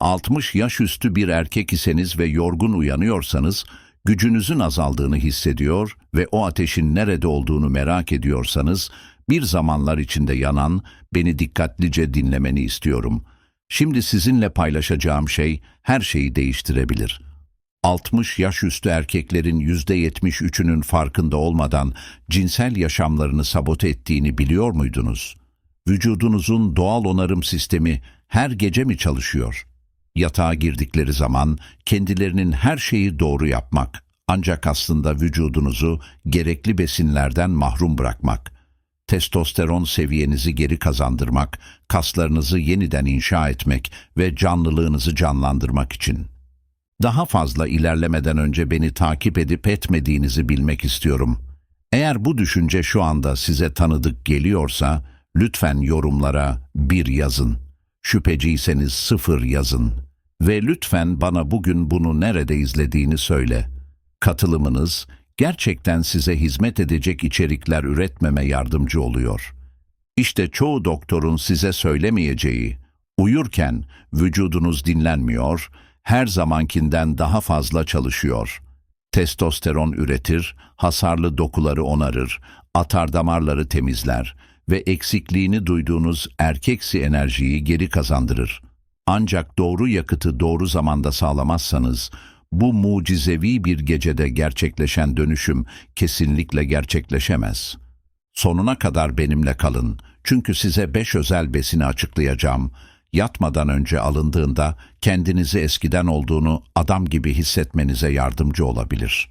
60 yaş üstü bir erkek iseniz ve yorgun uyanıyorsanız, gücünüzün azaldığını hissediyor ve o ateşin nerede olduğunu merak ediyorsanız, bir zamanlar içinde yanan, beni dikkatlice dinlemeni istiyorum. Şimdi sizinle paylaşacağım şey her şeyi değiştirebilir. 60 yaş üstü erkeklerin %73'ünün farkında olmadan cinsel yaşamlarını sabote ettiğini biliyor muydunuz? Vücudunuzun doğal onarım sistemi her gece mi çalışıyor? Yatağa girdikleri zaman kendilerinin her şeyi doğru yapmak, ancak aslında vücudunuzu gerekli besinlerden mahrum bırakmak, testosteron seviyenizi geri kazandırmak, kaslarınızı yeniden inşa etmek ve canlılığınızı canlandırmak için. Daha fazla ilerlemeden önce beni takip edip etmediğinizi bilmek istiyorum. Eğer bu düşünce şu anda size tanıdık geliyorsa, lütfen yorumlara bir yazın. Şüpheciyseniz sıfır yazın. Ve lütfen bana bugün bunu nerede izlediğini söyle. Katılımınız gerçekten size hizmet edecek içerikler üretmeme yardımcı oluyor. İşte çoğu doktorun size söylemeyeceği, uyurken vücudunuz dinlenmiyor, her zamankinden daha fazla çalışıyor. Testosteron üretir, hasarlı dokuları onarır, atar damarları temizler ve eksikliğini duyduğunuz erkeksi enerjiyi geri kazandırır. Ancak doğru yakıtı doğru zamanda sağlamazsanız, bu mucizevi bir gecede gerçekleşen dönüşüm kesinlikle gerçekleşemez. Sonuna kadar benimle kalın. Çünkü size beş özel besini açıklayacağım. Yatmadan önce alındığında kendinizi eskiden olduğunu adam gibi hissetmenize yardımcı olabilir.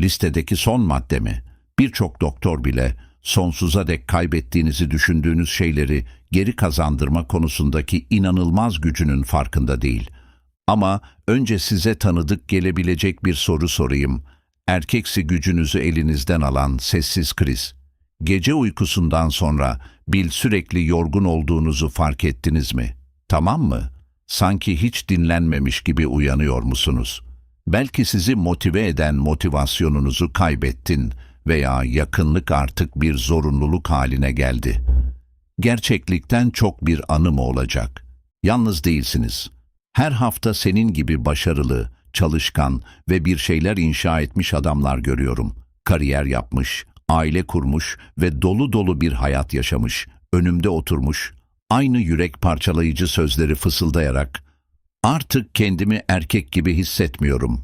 Listedeki son madde mi? Birçok doktor bile sonsuza dek kaybettiğinizi düşündüğünüz şeyleri geri kazandırma konusundaki inanılmaz gücünün farkında değil. Ama önce size tanıdık gelebilecek bir soru sorayım. Erkeksi gücünüzü elinizden alan sessiz kriz. Gece uykusundan sonra bil sürekli yorgun olduğunuzu fark ettiniz mi? Tamam mı? Sanki hiç dinlenmemiş gibi uyanıyor musunuz? Belki sizi motive eden motivasyonunuzu kaybettin veya yakınlık artık bir zorunluluk haline geldi. Gerçeklikten çok bir anı olacak? Yalnız değilsiniz. Her hafta senin gibi başarılı, çalışkan ve bir şeyler inşa etmiş adamlar görüyorum. Kariyer yapmış, aile kurmuş ve dolu dolu bir hayat yaşamış, önümde oturmuş, aynı yürek parçalayıcı sözleri fısıldayarak artık kendimi erkek gibi hissetmiyorum.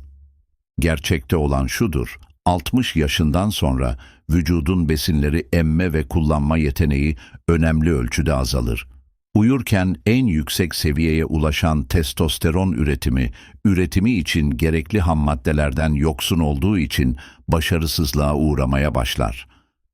Gerçekte olan şudur, 60 yaşından sonra vücudun besinleri emme ve kullanma yeteneği önemli ölçüde azalır. Uyurken en yüksek seviyeye ulaşan testosteron üretimi, üretimi için gerekli ham maddelerden yoksun olduğu için başarısızlığa uğramaya başlar.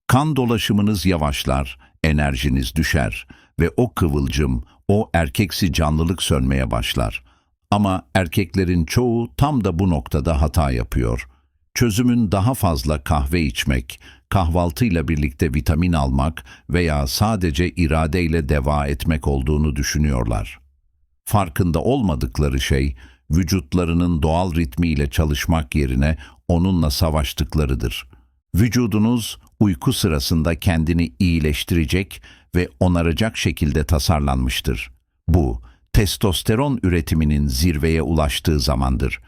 Kan dolaşımınız yavaşlar, enerjiniz düşer ve o kıvılcım, o erkeksi canlılık sönmeye başlar. Ama erkeklerin çoğu tam da bu noktada hata yapıyor. Çözümün daha fazla kahve içmek, kahvaltıyla birlikte vitamin almak veya sadece iradeyle deva etmek olduğunu düşünüyorlar. Farkında olmadıkları şey, vücutlarının doğal ritmiyle çalışmak yerine onunla savaştıklarıdır. Vücudunuz uyku sırasında kendini iyileştirecek ve onaracak şekilde tasarlanmıştır. Bu, testosteron üretiminin zirveye ulaştığı zamandır.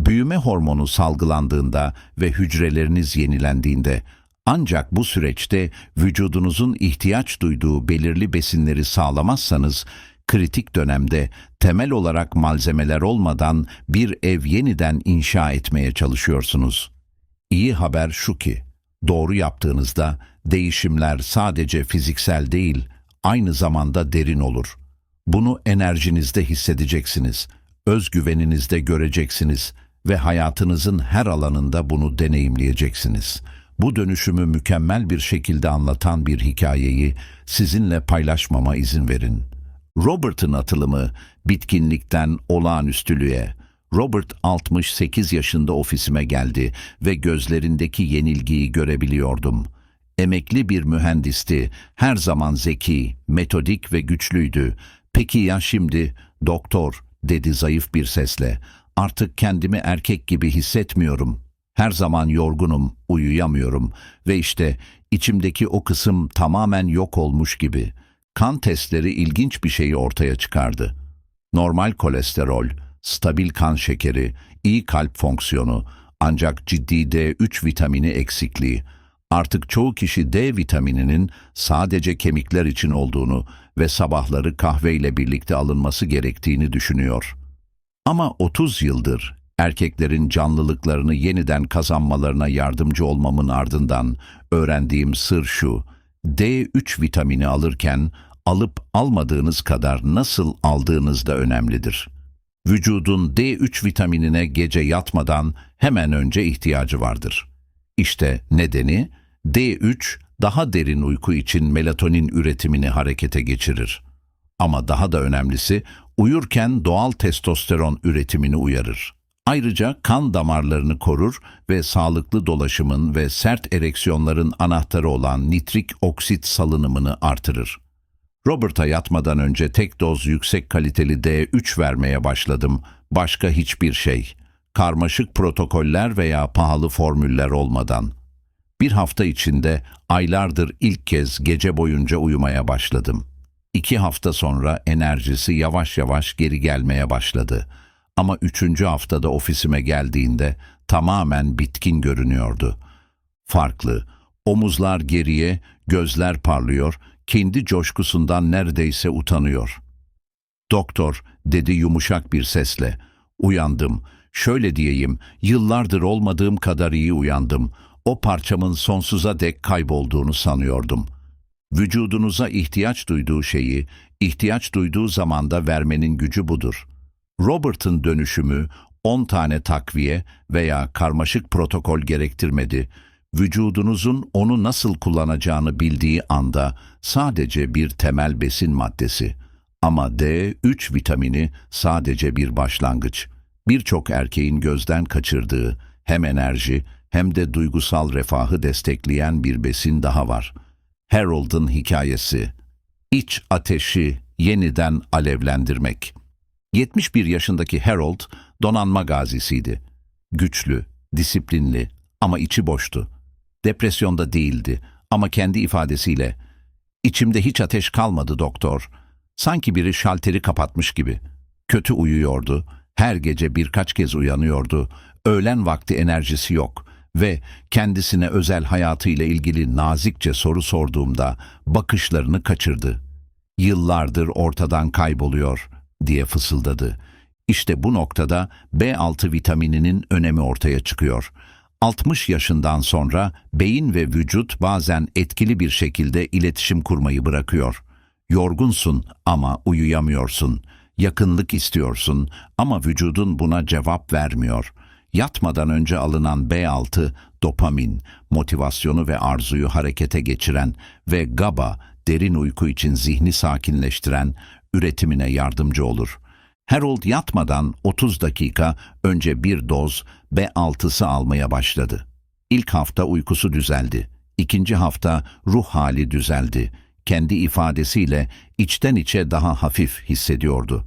Büyüme hormonu salgılandığında ve hücreleriniz yenilendiğinde, ancak bu süreçte vücudunuzun ihtiyaç duyduğu belirli besinleri sağlamazsanız, kritik dönemde temel olarak malzemeler olmadan bir ev yeniden inşa etmeye çalışıyorsunuz. İyi haber şu ki, doğru yaptığınızda değişimler sadece fiziksel değil, aynı zamanda derin olur. Bunu enerjinizde hissedeceksiniz, özgüveninizde göreceksiniz ve hayatınızın her alanında bunu deneyimleyeceksiniz. Bu dönüşümü mükemmel bir şekilde anlatan bir hikayeyi sizinle paylaşmama izin verin. Robert'ın atılımı bitkinlikten olağanüstülüğe. Robert 68 yaşında ofisime geldi ve gözlerindeki yenilgiyi görebiliyordum. Emekli bir mühendisti, her zaman zeki, metodik ve güçlüydü. Peki ya şimdi, doktor, dedi zayıf bir sesle. Artık kendimi erkek gibi hissetmiyorum. Her zaman yorgunum, uyuyamıyorum ve işte içimdeki o kısım tamamen yok olmuş gibi. Kan testleri ilginç bir şeyi ortaya çıkardı. normal kolesterol, stabil kan şekeri, iyi kalp fonksiyonu, ancak ciddi D3 vitamini eksikliği. Artık çoğu kişi D vitamininin sadece kemikler için olduğunu ve sabahları kahveyle birlikte alınması gerektiğini düşünüyor. Ama 30 yıldır erkeklerin canlılıklarını yeniden kazanmalarına yardımcı olmamın ardından öğrendiğim sır şu. D3 vitamini alırken alıp almadığınız kadar nasıl aldığınız da önemlidir. Vücudun D3 vitaminine gece yatmadan hemen önce ihtiyacı vardır. İşte nedeni D3 daha derin uyku için melatonin üretimini harekete geçirir. Ama daha da önemlisi uyurken doğal testosteron üretimini uyarır. Ayrıca kan damarlarını korur ve sağlıklı dolaşımın ve sert ereksiyonların anahtarı olan nitrik oksit salınımını artırır. Robert'a yatmadan önce tek doz yüksek kaliteli D3 vermeye başladım. Başka hiçbir şey. Karmaşık protokoller veya pahalı formüller olmadan. Bir hafta içinde aylardır ilk kez gece boyunca uyumaya başladım. İki hafta sonra enerjisi yavaş yavaş geri gelmeye başladı. Ama üçüncü haftada ofisime geldiğinde tamamen bitkin görünüyordu. Farklı, omuzlar geriye, gözler parlıyor, kendi coşkusundan neredeyse utanıyor. Doktor, dedi yumuşak bir sesle. Uyandım. Şöyle diyeyim, yıllardır olmadığım kadar iyi uyandım. O parçamın sonsuza dek kaybolduğunu sanıyordum. Vücudunuza ihtiyaç duyduğu şeyi, ihtiyaç duyduğu zamanda vermenin gücü budur. Robert'ın dönüşümü 10 tane takviye veya karmaşık protokol gerektirmedi. Vücudunuzun onu nasıl kullanacağını bildiği anda sadece bir temel besin maddesi. Ama D3 vitamini sadece bir başlangıç. Birçok erkeğin gözden kaçırdığı hem enerji hem de duygusal refahı destekleyen bir besin daha var. Harold'ın hikayesi. İç ateşi yeniden alevlendirmek. 71 yaşındaki Harold donanma gazisiydi. Güçlü, disiplinli ama içi boştu. Depresyonda değildi ama kendi ifadesiyle "İçimde hiç ateş kalmadı doktor. Sanki biri şalteri kapatmış gibi. Kötü uyuyordu, her gece birkaç kez uyanıyordu, öğlen vakti enerjisi yok ve kendisine özel hayatıyla ilgili nazikçe soru sorduğumda bakışlarını kaçırdı. Yıllardır ortadan kayboluyor diye fısıldadı. İşte bu noktada B6 vitamininin önemi ortaya çıkıyor. 60 yaşından sonra beyin ve vücut bazen etkili bir şekilde iletişim kurmayı bırakıyor. Yorgunsun ama uyuyamıyorsun. Yakınlık istiyorsun ama vücudun buna cevap vermiyor. Yatmadan önce alınan B6, dopamin, motivasyonu ve arzuyu harekete geçiren ve GABA, derin uyku için zihni sakinleştiren, üretimine yardımcı olur. Harold yatmadan 30 dakika önce bir doz B6'sı almaya başladı. İlk hafta uykusu düzeldi. İkinci hafta ruh hali düzeldi. Kendi ifadesiyle içten içe daha hafif hissediyordu.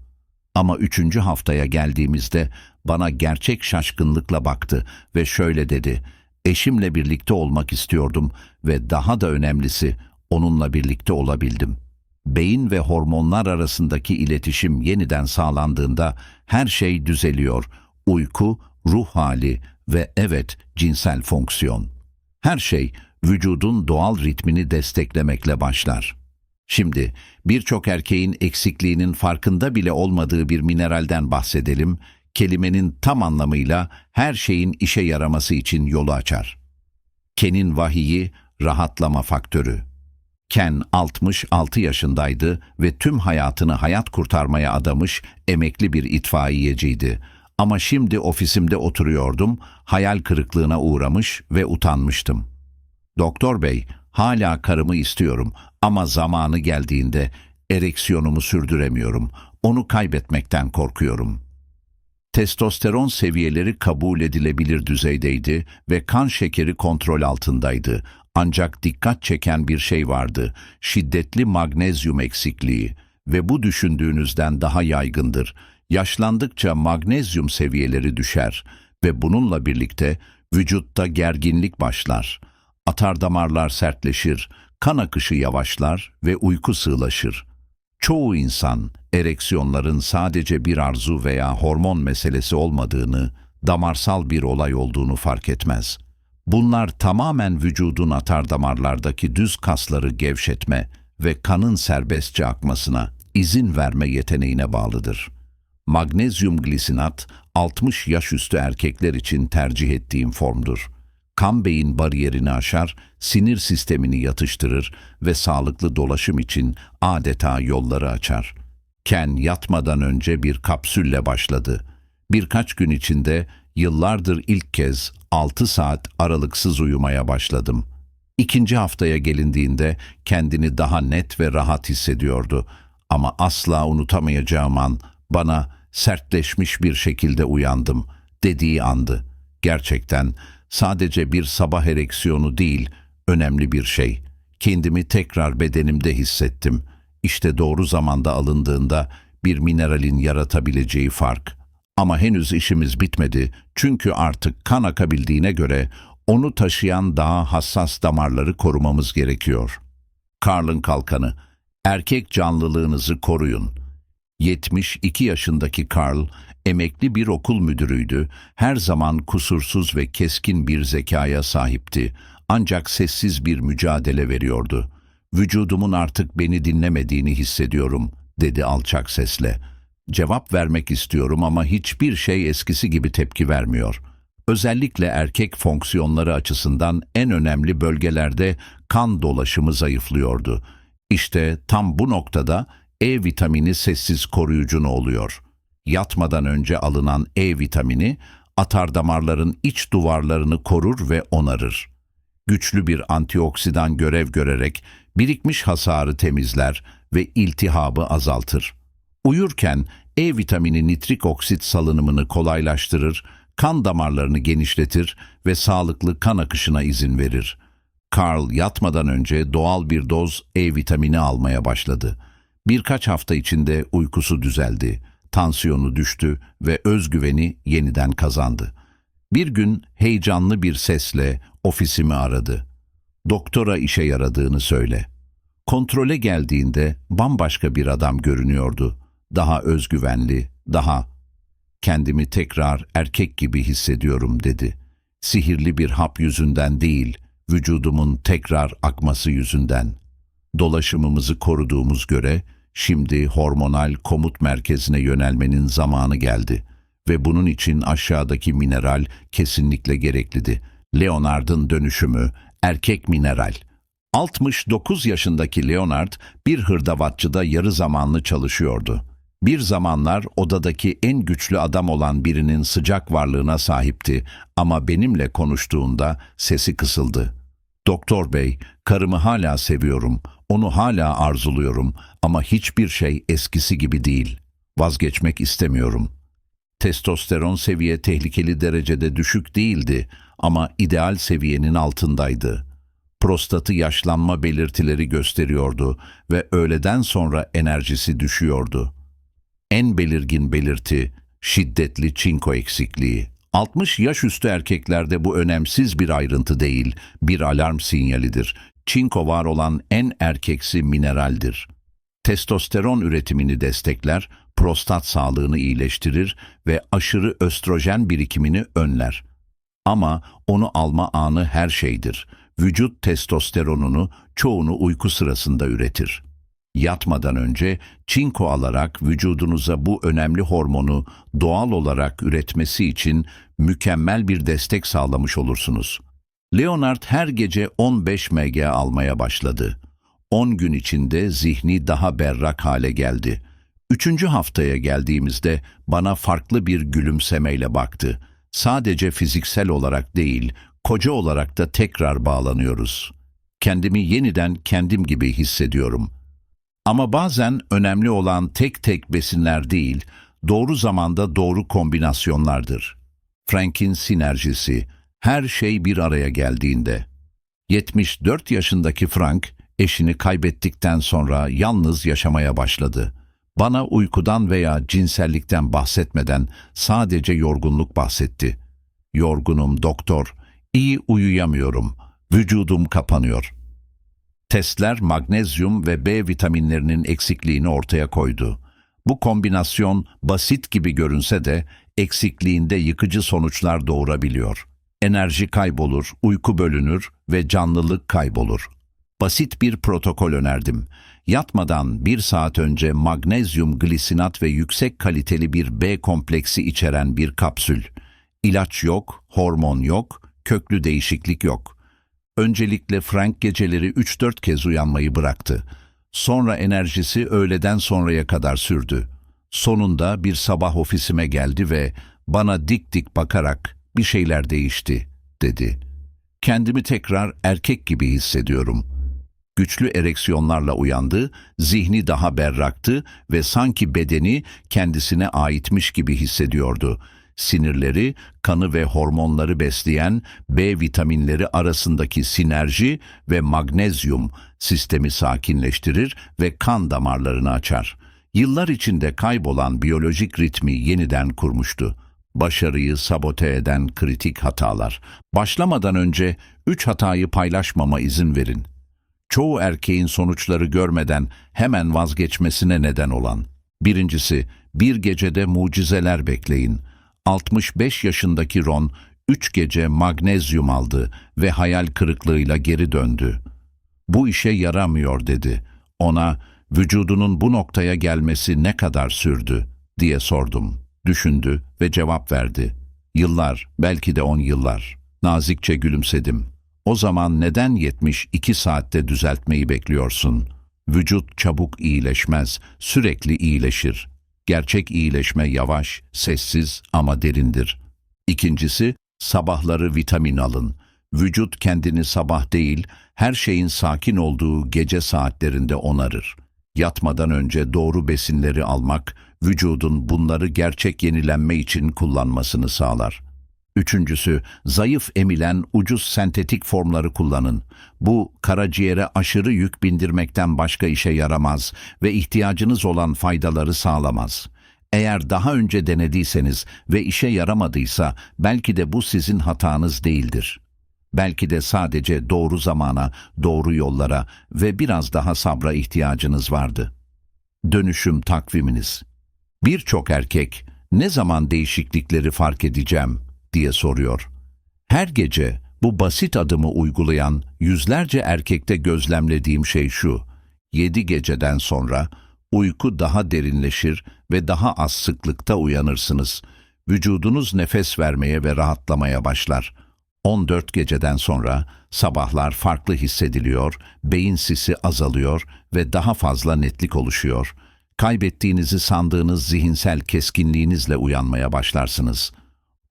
Ama üçüncü haftaya geldiğimizde bana gerçek şaşkınlıkla baktı ve şöyle dedi. Eşimle birlikte olmak istiyordum ve daha da önemlisi onunla birlikte olabildim. Beyin ve hormonlar arasındaki iletişim yeniden sağlandığında her şey düzeliyor. Uyku, ruh hali ve evet cinsel fonksiyon. Her şey vücudun doğal ritmini desteklemekle başlar. Şimdi birçok erkeğin eksikliğinin farkında bile olmadığı bir mineralden bahsedelim. Kelimenin tam anlamıyla her şeyin işe yaraması için yolu açar. Ken'in vahiyi rahatlama faktörü. Ken 66 yaşındaydı ve tüm hayatını hayat kurtarmaya adamış emekli bir itfaiyeciydi. Ama şimdi ofisimde oturuyordum, hayal kırıklığına uğramış ve utanmıştım. Doktor bey, hala karımı istiyorum ama zamanı geldiğinde ereksiyonumu sürdüremiyorum. Onu kaybetmekten korkuyorum. Testosteron seviyeleri kabul edilebilir düzeydeydi ve kan şekeri kontrol altındaydı. Ancak dikkat çeken bir şey vardı. Şiddetli magnezyum eksikliği ve bu düşündüğünüzden daha yaygındır. Yaşlandıkça magnezyum seviyeleri düşer ve bununla birlikte vücutta gerginlik başlar. Atar damarlar sertleşir, kan akışı yavaşlar ve uyku sığlaşır. Çoğu insan ereksiyonların sadece bir arzu veya hormon meselesi olmadığını, damarsal bir olay olduğunu fark etmez. Bunlar tamamen vücudun atardamarlardaki düz kasları gevşetme ve kanın serbestçe akmasına izin verme yeteneğine bağlıdır. Magnezyum glisinat 60 yaş üstü erkekler için tercih ettiğim formdur. Kan beyin bariyerini aşar, sinir sistemini yatıştırır ve sağlıklı dolaşım için adeta yolları açar. Ken yatmadan önce bir kapsülle başladı. Birkaç gün içinde yıllardır ilk kez 6 saat aralıksız uyumaya başladım. İkinci haftaya gelindiğinde kendini daha net ve rahat hissediyordu. Ama asla unutamayacağım an bana sertleşmiş bir şekilde uyandım dediği andı. Gerçekten sadece bir sabah ereksiyonu değil, önemli bir şey. Kendimi tekrar bedenimde hissettim. İşte doğru zamanda alındığında bir mineralin yaratabileceği fark. Ama henüz işimiz bitmedi çünkü artık kan akabildiğine göre onu taşıyan daha hassas damarları korumamız gerekiyor. Karl'ın kalkanı, erkek canlılığınızı koruyun. 72 yaşındaki Karl, emekli bir okul müdürüydü, her zaman kusursuz ve keskin bir zekaya sahipti, ancak sessiz bir mücadele veriyordu. Vücudumun artık beni dinlemediğini hissediyorum, dedi alçak sesle. Cevap vermek istiyorum ama hiçbir şey eskisi gibi tepki vermiyor. Özellikle erkek fonksiyonları açısından en önemli bölgelerde kan dolaşımı zayıflıyordu. İşte tam bu noktada E vitamini sessiz koruyucu ne oluyor? Yatmadan önce alınan E vitamini atardamarların iç duvarlarını korur ve onarır. Güçlü bir antioksidan görev görerek birikmiş hasarı temizler ve iltihabı azaltır. Uyurken E vitamini nitrik oksit salınımını kolaylaştırır, kan damarlarını genişletir ve sağlıklı kan akışına izin verir. Carl yatmadan önce doğal bir doz E vitamini almaya başladı. Birkaç hafta içinde uykusu düzeldi, tansiyonu düştü ve özgüveni yeniden kazandı. Bir gün heyecanlı bir sesle ofisimi aradı. Doktora işe yaradığını söyle. Kontrole geldiğinde bambaşka bir adam görünüyordu. Daha özgüvenli, daha kendimi tekrar erkek gibi hissediyorum dedi. Sihirli bir hap yüzünden değil, vücudumun tekrar akması yüzünden. Dolaşımımızı koruduğumuz göre şimdi hormonal komut merkezine yönelmenin zamanı geldi ve bunun için aşağıdaki mineral kesinlikle gerekliydi. Leonard'ın dönüşümü erkek mineral. 69 yaşındaki Leonard bir hırdavatçıda yarı zamanlı çalışıyordu. Bir zamanlar odadaki en güçlü adam olan birinin sıcak varlığına sahipti ama benimle konuştuğunda sesi kısıldı. Doktor bey, karımı hala seviyorum, onu hala arzuluyorum ama hiçbir şey eskisi gibi değil. Vazgeçmek istemiyorum. Testosteron seviye tehlikeli derecede düşük değildi ama ideal seviyenin altındaydı. Prostatı yaşlanma belirtileri gösteriyordu ve öğleden sonra enerjisi düşüyordu. En belirgin belirti şiddetli çinko eksikliği. 60 yaş üstü erkeklerde bu önemsiz bir ayrıntı değil, bir alarm sinyalidir. Çinko var olan en erkeksi mineraldir. Testosteron üretimini destekler, prostat sağlığını iyileştirir ve aşırı östrojen birikimini önler. Ama onu alma anı her şeydir. Vücut testosteronunu çoğunu uyku sırasında üretir. Yatmadan önce çinko alarak vücudunuza bu önemli hormonu doğal olarak üretmesi için mükemmel bir destek sağlamış olursunuz. Leonard her gece 15 mg almaya başladı. 10 gün içinde zihni daha berrak hale geldi. Üçüncü haftaya geldiğimizde bana farklı bir gülümsemeyle baktı. Sadece fiziksel olarak değil, koca olarak da tekrar bağlanıyoruz. Kendimi yeniden kendim gibi hissediyorum.'' Ama bazen önemli olan tek tek besinler değil, doğru zamanda doğru kombinasyonlardır. Frank'in sinerjisi, her şey bir araya geldiğinde. 74 yaşındaki Frank, eşini kaybettikten sonra yalnız yaşamaya başladı. Bana uykudan veya cinsellikten bahsetmeden sadece yorgunluk bahsetti. Yorgunum doktor, iyi uyuyamıyorum, vücudum kapanıyor.'' Testler magnezyum ve B vitaminlerinin eksikliğini ortaya koydu. Bu kombinasyon basit gibi görünse de eksikliğinde yıkıcı sonuçlar doğurabiliyor. Enerji kaybolur, uyku bölünür ve canlılık kaybolur. Basit bir protokol önerdim. Yatmadan bir saat önce magnezyum glisinat ve yüksek kaliteli bir B kompleksi içeren bir kapsül. İlaç yok, hormon yok, köklü değişiklik yok. Öncelikle Frank geceleri 3-4 kez uyanmayı bıraktı. Sonra enerjisi öğleden sonraya kadar sürdü. Sonunda bir sabah ofisime geldi ve bana dik dik bakarak bir şeyler değişti, dedi. Kendimi tekrar erkek gibi hissediyorum. Güçlü ereksiyonlarla uyandı, zihni daha berraktı ve sanki bedeni kendisine aitmiş gibi hissediyordu. Sinirleri, kanı ve hormonları besleyen B vitaminleri arasındaki sinerji ve magnezyum sistemi sakinleştirir ve kan damarlarını açar. Yıllar içinde kaybolan biyolojik ritmi yeniden kurmuştu. Başarıyı sabote eden kritik hatalar. Başlamadan önce üç hatayı paylaşmama izin verin. Çoğu erkeğin sonuçları görmeden hemen vazgeçmesine neden olan. Birincisi, bir gecede mucizeler bekleyin. 65 yaşındaki Ron, 3 gece magnezyum aldı ve hayal kırıklığıyla geri döndü. Bu işe yaramıyor dedi. Ona vücudunun bu noktaya gelmesi ne kadar sürdü diye sordum. Düşündü ve cevap verdi. Yıllar, belki de on yıllar. Nazikçe gülümsedim. O zaman neden 72 saatte düzeltmeyi bekliyorsun? Vücut çabuk iyileşmez, sürekli iyileşir. Gerçek iyileşme yavaş, sessiz ama derindir. İkincisi, sabahları vitamin alın. Vücut kendini sabah değil, her şeyin sakin olduğu gece saatlerinde onarır. Yatmadan önce doğru besinleri almak, vücudun bunları gerçek yenilenme için kullanmasını sağlar. Üçüncüsü, zayıf emilen ucuz sentetik formları kullanın. Bu, karaciğere aşırı yük bindirmekten başka işe yaramaz ve ihtiyacınız olan faydaları sağlamaz. Eğer daha önce denediyseniz ve işe yaramadıysa, belki de bu sizin hatanız değildir. Belki de sadece doğru zamana, doğru yollara ve biraz daha sabra ihtiyacınız vardı. Dönüşüm takviminiz. Birçok erkek, ne zaman değişiklikleri fark edeceğim diye soruyor. Her gece bu basit adımı uygulayan yüzlerce erkekte gözlemlediğim şey şu. Yedi geceden sonra uyku daha derinleşir ve daha az sıklıkta uyanırsınız. Vücudunuz nefes vermeye ve rahatlamaya başlar. 14 geceden sonra sabahlar farklı hissediliyor, beyin sisi azalıyor ve daha fazla netlik oluşuyor. Kaybettiğinizi sandığınız zihinsel keskinliğinizle uyanmaya başlarsınız.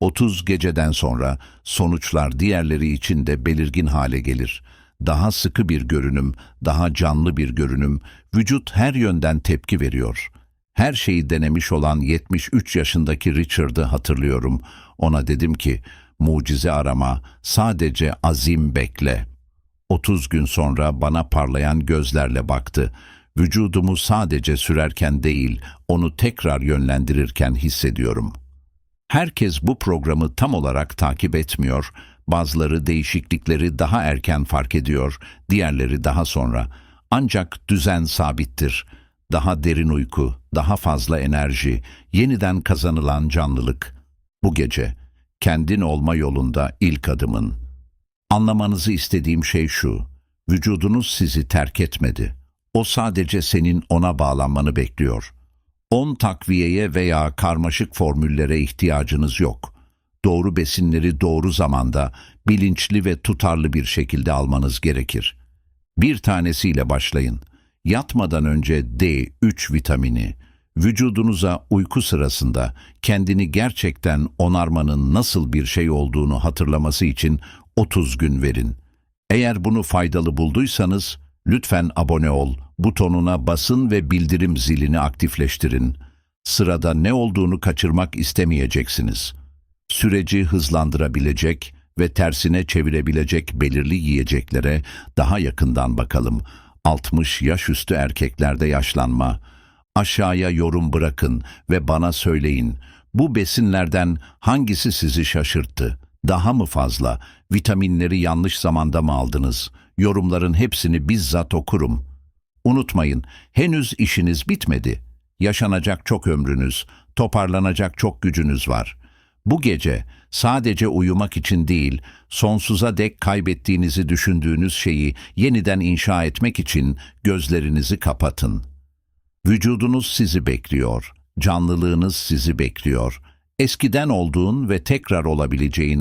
30 geceden sonra sonuçlar diğerleri için de belirgin hale gelir. Daha sıkı bir görünüm, daha canlı bir görünüm, vücut her yönden tepki veriyor. Her şeyi denemiş olan 73 yaşındaki Richard'ı hatırlıyorum. Ona dedim ki, mucize arama, sadece azim bekle. 30 gün sonra bana parlayan gözlerle baktı. Vücudumu sadece sürerken değil, onu tekrar yönlendirirken hissediyorum.'' Herkes bu programı tam olarak takip etmiyor. Bazıları değişiklikleri daha erken fark ediyor, diğerleri daha sonra. Ancak düzen sabittir. Daha derin uyku, daha fazla enerji, yeniden kazanılan canlılık. Bu gece kendin olma yolunda ilk adımın. Anlamanızı istediğim şey şu. Vücudunuz sizi terk etmedi. O sadece senin ona bağlanmanı bekliyor.'' 10 takviyeye veya karmaşık formüllere ihtiyacınız yok. Doğru besinleri doğru zamanda, bilinçli ve tutarlı bir şekilde almanız gerekir. Bir tanesiyle başlayın. Yatmadan önce D3 vitamini, vücudunuza uyku sırasında kendini gerçekten onarmanın nasıl bir şey olduğunu hatırlaması için 30 gün verin. Eğer bunu faydalı bulduysanız lütfen abone ol, butonuna basın ve bildirim zilini aktifleştirin. Sırada ne olduğunu kaçırmak istemeyeceksiniz. Süreci hızlandırabilecek ve tersine çevirebilecek belirli yiyeceklere daha yakından bakalım. 60 yaş üstü erkeklerde yaşlanma. Aşağıya yorum bırakın ve bana söyleyin. Bu besinlerden hangisi sizi şaşırttı? Daha mı fazla? Vitaminleri yanlış zamanda mı aldınız? Yorumların hepsini bizzat okurum. Unutmayın, henüz işiniz bitmedi. Yaşanacak çok ömrünüz, toparlanacak çok gücünüz var. Bu gece sadece uyumak için değil, sonsuza dek kaybettiğinizi düşündüğünüz şeyi yeniden inşa etmek için gözlerinizi kapatın. Vücudunuz sizi bekliyor, canlılığınız sizi bekliyor. Eskiden olduğun ve tekrar olabileceğin